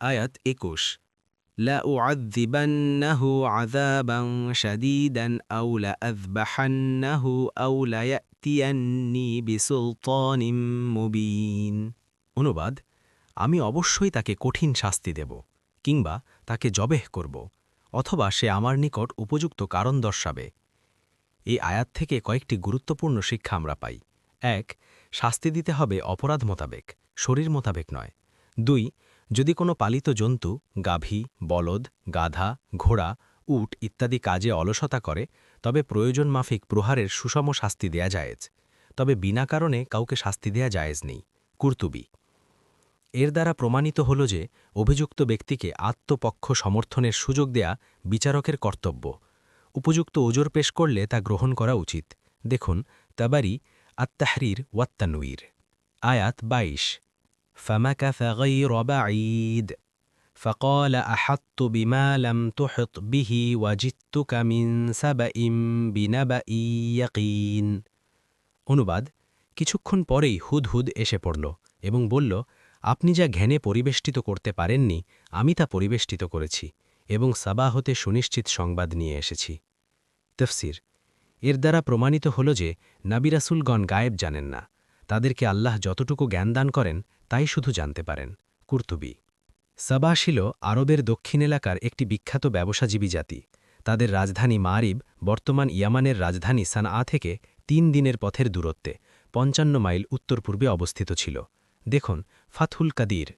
আয়াত একুশ لأعذبنه عذابا شديدا أو لأذبحنه أو ليأتيني بسلطان مبين অনুবাদ আমি অবশ্যই তাকে কঠিন শাস্তি দেব কিংবা তাকে জবেহ করব অথবা সে আমার নিকট উপযুক্ত কারণ দর্শাবে এই আয়াত থেকে কয়েকটি গুরুত্বপূর্ণ শিক্ষা আমরা পাই এক শাস্তি দিতে হবে অপরাধ মোতাবেক শরীর মোতাবেক নয় দুই যদি কোনো পালিত জন্তু, গাভী, বলদ, গাধা, ঘোড়া, উট ইত্যাদি কাজে অলসতা করে, তবে প্রয়োজন মাফিক প্রহারের সুষম শাস্তি দেয়া যায়জ তবে বিনা কারণে কাউকে শাস্তি দেয়া জায়েজ নেই। কুর্তুবি। এর দ্বারা প্রমাণিত হল যে, অভিযুক্ত ব্যক্তিকে আত্মপক্ষ সমর্থনের সুযোগ দেয়া বিচারকের কর্তব্য। উপযুক্ত ওজোর পেশ করলে তা গ্রহণ করা উচিত। দেখুন, তাবারি আত্মাহরির ওয়াত্তানুইর আয়াত বাইশ। فمكث غير بعيد فقال أحطت بما لم تحط به وجدتك من سبأ بنبأ يقين অনুবাদ কিছুক্ষণ পরেই হুদহুদ এসে পড়ল এবং বলল আপনি যা ঘ্যানে পরিবেষ্টিত করতে পারেননি আমি তা পরিবেষ্টিত করেছি এবং সাবা হতে সুনিশ্চিত সংবাদ নিয়ে এসেছি তফসির এর দ্বারা প্রমাণিত হল যে নাবিরাসুলগণ গায়েব জানেন না তাদেরকে আল্লাহ যতটুকু জ্ঞান দান করেন তাই শুধু জানতে পারেন। কুর্তুবি। সাবা ছিল আরবের দক্ষিণ এলাকার একটি বিখ্যাত ব্যবসাজীবী জাতি। তাদের রাজধানী মারিব, বর্তমান ইয়ামানের রাজধানী সানআ থেকে তিন দিনের পথের দূরত্বে, পঞ্চান্ন মাইল উত্তর পূর্বে অবস্থিত ছিল। দেখুন, ফাথুল কাদির।